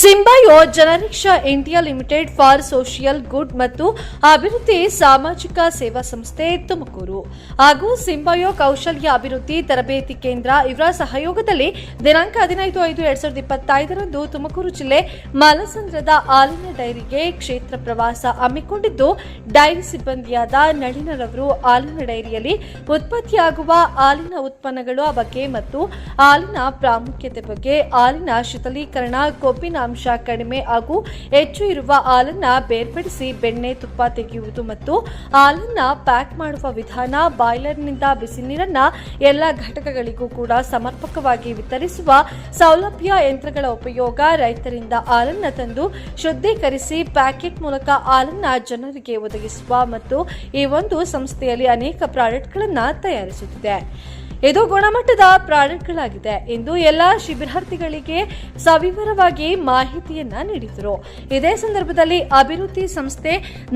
ಸಿಂಬಯೋ ಜನರಿಕ್ಷಾ India limited for social good ಮತ್ತು ಅಭಿವೃದ್ಧಿ ಸಾಮಾಜಿಕ ಸೇವಾ ಸಂಸ್ಥೆ ತುಮಕೂರು. ಹಾಗೂ ಸಿಂಬಯೋ ಕೌಶಲ್ಯ ಅಭಿವೃದ್ಧಿ ತರಬೇತಿ ಕೇಂದ್ರ ಇವರ ಸಹಯೋಗದಲ್ಲಿ ದಿನಾಂಕ ಹದಿನೈದು ಐದು ಎರಡ್ ಸಾವಿರದ ಇಪ್ಪತ್ತೈದರಂದು ತುಮಕೂರು ಜಿಲ್ಲೆ ಮಲಸಂದ್ರದ ಹಾಲಿನ ಡೈರಿಗೆ ಕ್ಷೇತ್ರ ಪ್ರವಾಸ ಹಮ್ಮಿಕೊಂಡಿದ್ದು, ಡೈರಿ ಸಿಬ್ಬಂದಿಯಾದ ನಳಿನರವರು ಹಾಲಿನ ಡೈರಿಯಲ್ಲಿ ಉತ್ಪತ್ತಿಯಾಗುವ ಹಾಲಿನ ಉತ್ಪನ್ನಗಳ ಬಗ್ಗೆ ಮತ್ತು ಹಾಲಿನ ಪ್ರಾಮುಖ್ಯತೆ ಬಗ್ಗೆ ಹಾಲಿನ ಶೀತಲೀಕರಣ, ಕೊಬ್ಬಿನ ಅಂಶ ಕಡಿಮೆ ಹಾಗೂ ಹೆಚ್ಚು ಇರುವ ಹಾಲನ್ನ ಬೇರ್ಪಡಿಸಿ ಬೆಣ್ಣೆ ತುಪ್ಪ ತೆಗೆಯುವುದು ಮತ್ತು ಹಾಲನ್ನ ಪ್ಯಾಕ್ ಮಾಡುವ ವಿಧಾನ ಬಾಯ್ಲರ್ನಿಂದ ಬಿಸಿ ನೀರನ್ನ ಎಲ್ಲ ಘಟಕಗಳಿಗೂ ಕೂಡ ಸಮರ್ಪಕವಾಗಿ ವಿತರಿಸುವ ಸೌಲಭ್ಯ ಯಂತ್ರಗಳ ಉಪಯೋಗ ರೈತರಿಂದ ಹಾಲನ್ನ ತಂದು ಶುದ್ಧೀಕರಿಸಿ ಪ್ಯಾಕೆಟ್ ಮೂಲಕ ಹಾಲನ್ನ ಜನರಿಗೆ ಒದಗಿಸುವ ಮತ್ತು ಈ ಒಂದು ಸಂಸ್ಥೆಯಲ್ಲಿ ಅನೇಕ ಪ್ರಾಡಕ್ಟ್ಗಳನ್ನು ತಯಾರಿಸುತ್ತಿದೆ. ಇದು ಗುಣಮಟ್ಟದ ಪ್ರಾಡಕ್ಟ್ಗಳಾಗಿದೆ ಎಂದು ಎಲ್ಲ ಶಿಬಿರಾರ್ಥಿಗಳಿಗೆ ಸವಿವರವಾಗಿ ಮಾಹಿತಿಯನ್ನ ನೀಡಿದರು. ಇದೇ ಸಂದರ್ಭದಲ್ಲಿ ಅಭಿವೃದ್ಧಿ ಸಂಸ್ಥೆ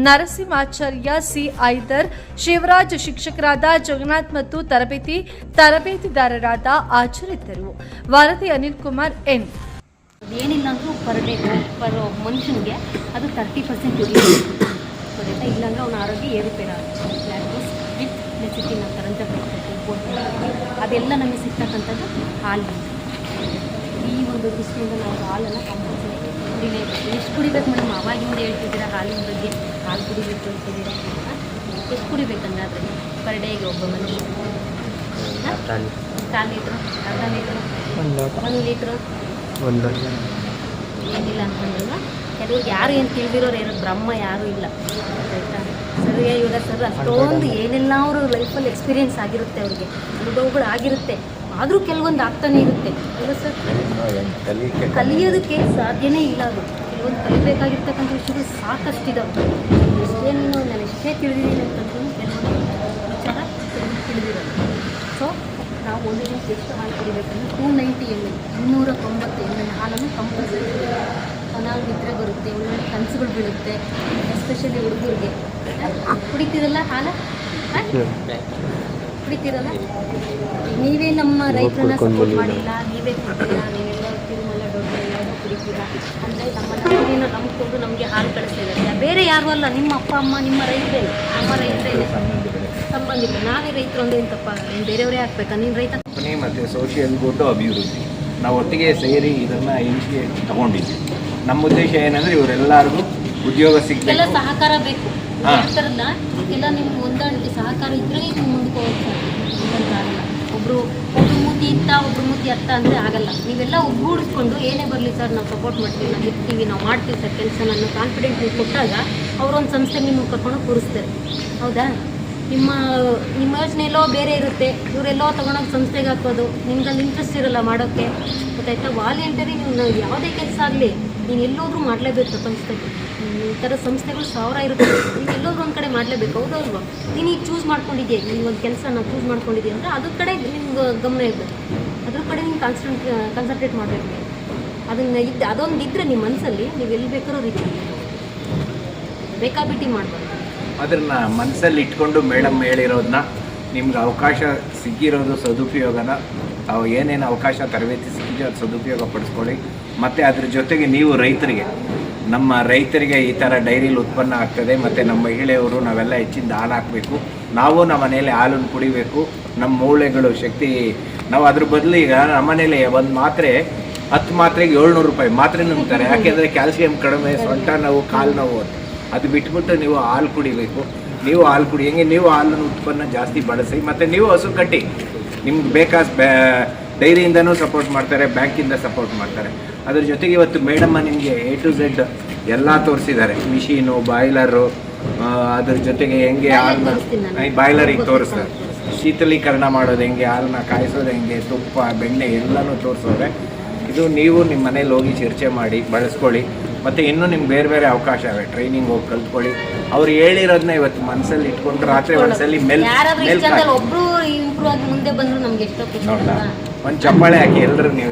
ನರಸಿಂಹಾಚಾರ್ಯ ಸಿ ಐದರ್, ಶಿವರಾಜ್ ಶಿಕ್ಷಕರಾದ ಜಗನ್ನಾಥ್ ಮತ್ತು ತರಬೇತಿ ತರಬೇತಿದಾರರಾದ ಆಚರಿದ್ದರು ವರದಿ ಅನಿಲ್ ಕುಮಾರ್, ಎನ್. ಏನಿಲ್ಲ ಅಂದರೂ ಪರ್ ಡೇ, ಪರ್ ಮನುಷ್ಯನಿಗೆ ಅದು ತರ್ಟಿ ಪರ್ಸೆಂಟ್ ಇಲ್ಲ ಇಲ್ಲಾಂದ್ರೆ ಅವನ ಆರೋಗ್ಯ ಏರುಪೇರು ಆಗುತ್ತೆ ನಾವು ತರಂತೆ ಲೆಸಿಟಿನ್ ಅದೆಲ್ಲ ನಮಗೆ ಸಿಗ್ತಕ್ಕಂಥದ್ದು ಹಾಲು. ಈ ಒಂದು ದೃಷ್ಟಿಯಿಂದ ನಾವು ಹಾಲನ್ನು ಕಂಪಲ್ಸರಿ ಕುಡಿಲೇಬೇಕು ಎಷ್ಟು ಕುಡಿಬೇಕು ಮೇಡಮ್? ಅವಾಗಿಂದ ಹೇಳ್ತಿದ್ದೀರಾ ಹಾಲಿನ ಬಗ್ಗೆ? ಹಾಲು ಕುಡಿಬೇಕು ಅಂತಿದ್ದೀರಾ? ಎಷ್ಟು ಕುಡಿಬೇಕಂಗಾದ್ರೆ? ಪರ್ ಡೇಗೆ ಒಬ್ಬ ಮನುಷ್ಯ. ಕಾಲು ಲೀಟ್ರು ಅರ್ಧ ಲೀಟ್ರು? ಒಂದು. ಲೀಟ್ರು? ಒಂದು. ಏನಿಲ್ಲ ಅಂತಂದ್ರೆ ಕೆಲವ್ರಿಗೆ ಯಾರು ಏನು ತಿಳಿದಿರೋರು ಏನು ಬ್ರಹ್ಮ ಯಾರೂ ಇಲ್ಲ. ಆಯ್ತಾ? ಸರಿಯಾ ಇವಾಗ ಸರ್ ಅಷ್ಟೊಂದು ಏನೆಲ್ಲ ಅವರು ಲೈಫಲ್ಲಿ ಎಕ್ಸ್ಪೀರಿಯೆನ್ಸ್ ಆಗಿರುತ್ತೆ ಅವ್ರಿಗೆ ಅನುಭವಗಳು ಆಗಿರುತ್ತೆ ಆದರೂ ಕೆಲವೊಂದು ಆಗ್ತಾನೆ ಇರುತ್ತೆ. ಅಲ್ವಾ ಸರ್? ಕಲಿಯೋದಕ್ಕೆ ಸಾಧ್ಯನೇ ಇಲ್ಲ ಅದು. ಕೆಲವೊಂದು ಕಲಿಬೇಕಾಗಿರ್ತಕ್ಕಂಥ ವಿಷಯಗಳು ಸಾಕಷ್ಟಿದಾವೆ. ಎಷ್ಟೇನು ನಾನು ಎಷ್ಟೇ ತಿಳಿದಿದ್ದೀನಿ ಅಂತಂದ್ರೂ ಕೆಲವೊಂದು ವಿಚಾರ ತಿಳಿದಿರೋದು ಸೊ ನಾವು ಒಂದು ದಿನ ಎಷ್ಟು ಹಾಲು ಕುಡಿಬೇಕಂದ್ರೆ ಟೂ ನೈಂಟಿ ಎಂ ಎಲ್ ಇನ್ನೂರ ತೊಂಬತ್ತು ಎಂ ಎಲ್ ಹಾಲನ್ನು ಕಂಪಲ್ಸರಿ ಚೆನ್ನಾಗಿ ನಿದ್ರೆ ಬರುತ್ತೆ ಒಳ್ಳೊಳ್ಳೆ ಕನಸುಗಳು ಬೀಳುತ್ತೆ ಎಸ್ಪೆಷಲಿ ಹುಡುಗರಿಗೆ. ಕುಡಿತೀರಲ್ಲ ಹಾಲು? ಕುಡಿತೀರಲ್ಲ? ನೀವೇ ನಮ್ಮ ರೈತರನ್ನ ಸಪೋರ್ಟ್ ಮಾಡಿಲ್ಲ ನೀವೇ ಕುಡಿತೀರಾ ನೀವೆಲ್ಲ ತಿರುಮಲ ದೊಡ್ಡ ಎಲ್ಲರೂ ಕುಡಿತೀರಾ? ಅಂದರೆ ನಮ್ಮ ನಂಬ್ಕೊಂಡು ನಮಗೆ ಹಾಲು ಕಳಿಸ್ತಿದ್ದಾರೆ. ಬೇರೆ ಯಾರು ಅಲ್ಲ ನಿಮ್ಮ ಅಪ್ಪ ಅಮ್ಮ ನಿಮ್ಮ ರೈತರೇ. ನಮ್ಮ ರೈತರೇ. ಸಂಬಂಧಿಕರು. ನಾವೇ ರೈತರು ಅಂದ್ರೆ ಏನು ತಪ್ಪ ಆಗಬೇಕಾ ಬೇರೆಯವರೇ ಹಾಕ್ಬೇಕಾ ನೀನು ರೈತ ಕಂಪನಿ ಮತ್ತು ಸೋಷಿಯಲ್ ಗುಡ್ ಅಭಿವೃದ್ಧಿ. ನಾವು ಒಟ್ಟಿಗೆ ಸೇರಿ ಇದನ್ನ ಇನಿಷಿಯೇಟ್ ತಗೊಂಡಿದ್ವಿ ನಮ್ಮ ಉದ್ದೇಶ ಏನಂದ್ರೆ ಇವರೆಲ್ಲರಿಗೂ ಉದ್ಯೋಗ ಎಲ್ಲ ಸಹಕಾರ ಬೇಕು. ಹಾ. ಎಲ್ಲ ನಿಮ್ಗೆ ಹೊಂದಾಣಿಕೆ ಸಹಕಾರ ಇದ್ರೆ ನೀವು ಮುಂದಕ್ಕೆ ಆಗಲ್ಲ ಒಬ್ರು ಒಬ್ರು ಮೂತಿ ಇತ್ತ ಒಬ್ರು ಮೂತಿ ಅತ್ತ ಅಂದರೆ ಆಗಲ್ಲ. ನೀವೆಲ್ಲ ಒಗ್ಗೂಡಿಸ್ಕೊಂಡು ಏನೇ ಬರಲಿ ಸರ್ ನಾವು ಸಪೋರ್ಟ್ ಮಾಡ್ತೀವಿ ನಾವು ಇರ್ತೀವಿ ನಾವು ಮಾಡ್ತೀವಿ ಸರ್ ಕೆಲಸ ನನ್ನ ಕಾನ್ಫಿಡೆಂಟ್ ನೀವು ಕೊಟ್ಟಾಗ ಅವರೊಂದು ಸಂಸ್ಥೆ ನಿಮಗೆ ಕರ್ಕೊಂಡು ಕೂರಿಸ್ತಾರೆ. ಹೌದಾ? ನಿಮ್ಮ ನಿಮ್ಮ ಬೇರೆ ಇರುತ್ತೆ. ಇವರೆಲ್ಲೋ ತೊಗೊಂಡೋಗಿ ಸಂಸ್ಥೆಗೆ ಹಾಕೋದು. ನಿಮ್ಗೆ ಅಲ್ಲಿ ಇಂಟ್ರೆಸ್ಟ್ ಇರಲ್ಲ ಮಾಡೋಕ್ಕೆ. ಗೊತ್ತಾಯ್ತಾ ವಾಲಂಟರಿ ನೀವು ಯಾವುದೇ ಕೆಲಸ ಆಗಲಿ, ನೀನು ಎಲ್ಲೋದ್ರೂ ಮಾಡಲೇಬೇಕು ಪ್ರಪಂಚದಲ್ಲಿ ಈ ಥರ ಸಂಸ್ಥೆಗಳು ಸಾವಿರ ಇರುತ್ತೆ. ನೀನು ಎಲ್ಲೋದ್ರೂ ಒಂದು ಕಡೆ ಮಾಡಲೇಬೇಕು. ಹೌದಲ್ವಾ ನೀನು ಈಗ ಚೂಸ್ ಮಾಡ್ಕೊಂಡಿದ್ಯಾ? ನೀನು ಒಂದು ಕೆಲಸನ ಚೂಸ್ ಮಾಡ್ಕೊಂಡಿದ್ಯಾ? ಅಂದರೆ ಅದ್ರ ಕಡೆ ನಿಮ್ಗೆ ಗಮನ ಇರಬೇಕು. ಅದ್ರ ಕಡೆ ನೀನು ಕಾನ್ಸಂಟ್ ಕಾನ್ಸಂಟ್ರೇಟ್ ಮಾಡಬೇಕು. ಅದನ್ನು ಇದ್ದು ಅದೊಂದು ಇದ್ದರೆ ನಿಮ್ಮ ಮನಸ್ಸಲ್ಲಿ ನೀವು ಎಲ್ಲಿ ಬೇಕಾದ್ರೂ ರೀಚ್ ಬೇಕಾಬಿಟ್ಟಿ ಮಾಡಬಾರ್ದು ಅದನ್ನು ಮನಸ್ಸಲ್ಲಿ ಇಟ್ಕೊಂಡು ಮೇಡಮ್ ಹೇಳಿರೋದನ್ನ ನಿಮ್ಗೆ ಅವಕಾಶ ಸಿಕ್ಕಿರೋದು ಸದುಪಯೋಗನ ತಾವು ಏನೇನು ಅವಕಾಶ ತರಬೇತಿ ಸಿಕ್ಕಿದೆಯೋ ಅದು ಸದುಪಯೋಗ ಪಡಿಸ್ಕೊಳ್ಳಿ. ಮತ್ತು ಅದ್ರ ಜೊತೆಗೆ ನೀವು ರೈತರಿಗೆ, ನಮ್ಮ ರೈತರಿಗೆ ಈ ಥರ ಡೈರಿಲಿ ಉತ್ಪನ್ನ ಆಗ್ತದೆ, ಮತ್ತು ನಮ್ಮ ಮಹಿಳೆಯವರು ನಾವೆಲ್ಲ ಹೆಚ್ಚಿಂದ ಹಾಲು ಹಾಕಬೇಕು. ನಾವು ನಮ್ಮ ಮನೆಯಲ್ಲಿ ಹಾಲನ್ನು ಕುಡಿಬೇಕು, ನಮ್ಮ ಮೂಳೆಗಳು ಶಕ್ತಿ, ನಾವು ಅದ್ರ ಬದಲು ಈಗ ನಮ್ಮ ಮನೇಲಿ ಒಂದು ಮಾತ್ರೆ, ಹತ್ತು ಮಾತ್ರೆಗೆ ಏಳ್ನೂರು ರೂಪಾಯಿ ಮಾತ್ರೆ ನುಂಗ್ತಾರೆ. ಯಾಕೆಂದರೆ ಕ್ಯಾಲ್ಸಿಯಂ ಕಡಿಮೆ, ಸೊಂಟ ನೋವು, ಕಾಲು ನೋವು ಅದು ಬಿಟ್ಬಿಟ್ಟು ನೀವು ಹಾಲು ಕುಡಿಬೇಕು. ನೀವು ಹಾಲು ಕುಡಿ ಹೆಂಗೆ ನೀವು ಹಾಲನ್ನು ಉತ್ಪನ್ನ ಜಾಸ್ತಿ ಬಳಸಿ ಮತ್ತು ನೀವು ಹಸು ಕಟ್ಟಿ ನಿಮ್ಗೆ ಬೇಕಾದ ಡೈರಿಯಿಂದನೂ ಸಪೋರ್ಟ್ ಮಾಡ್ತಾರೆ ಬ್ಯಾಂಕಿಂದ ಸಪೋರ್ಟ್ ಮಾಡ್ತಾರೆ. ಅದ್ರ ಜೊತೆಗೆ ಇವತ್ತು ಮೇಡಮ್ಮ ನಿಮಗೆ ಎ ಟು ಝೆಡ್ ಎಲ್ಲ ತೋರಿಸಿದ್ದಾರೆ. ಮಿಷಿನು ಬಾಯ್ಲರು ಅದ್ರ ಜೊತೆಗೆ ಹೆಂಗೆ ಹಾಲನ್ನ ಬಾಯ್ಲರಿಗೆ ತೋರಿಸ್ತಾರೆ. ಶೀತಲೀಕರಣ ಮಾಡೋದು ಹೆಂಗೆ ಹಾಲನ್ನ ಕಾಯಿಸೋದು ಹೆಂಗೆ ತುಪ್ಪ ಬೆಣ್ಣೆ ಎಲ್ಲನೂ ತೋರಿಸೋರೆ. ಇದು ನೀವು ನಿಮ್ಮ ಮನೇಲಿ ಹೋಗಿ ಚರ್ಚೆ ಮಾಡಿ ಬಳಸ್ಕೊಳ್ಳಿ. ಮತ್ತು ಇನ್ನೂ ನಿಮ್ಗೆ ಬೇರೆ ಬೇರೆ ಅವಕಾಶ ಇವೆ. ಟ್ರೈನಿಂಗ್ ಹೋಗಿ ಕಲ್ತ್ಕೊಳ್ಳಿ. ಅವ್ರು ಹೇಳಿರೋದನ್ನ ಇವತ್ತು ಮನಸ್ಸಲ್ಲಿ ಇಟ್ಕೊಂಡು ರಾತ್ರಿ ಒಂದ್ಸಲಿ ಮೆಲ್ ಮೇಲ್ ಇಷ್ಟದಲ್ಲಿ ಒಬ್ರು ಇಂಪ್ರೂವ್ ಆಗಿ ಮುಂದೆ ಬಂದ್ರು ನಮ್ಗೆ ಎಷ್ಟೋ ಖುಷಿ ನೋಡ್ಲಾ? ಒಂದು ಚಪ್ಪಾಳೆ ಹಾಕಿ ಎಲ್ಲರೂ ನೀವು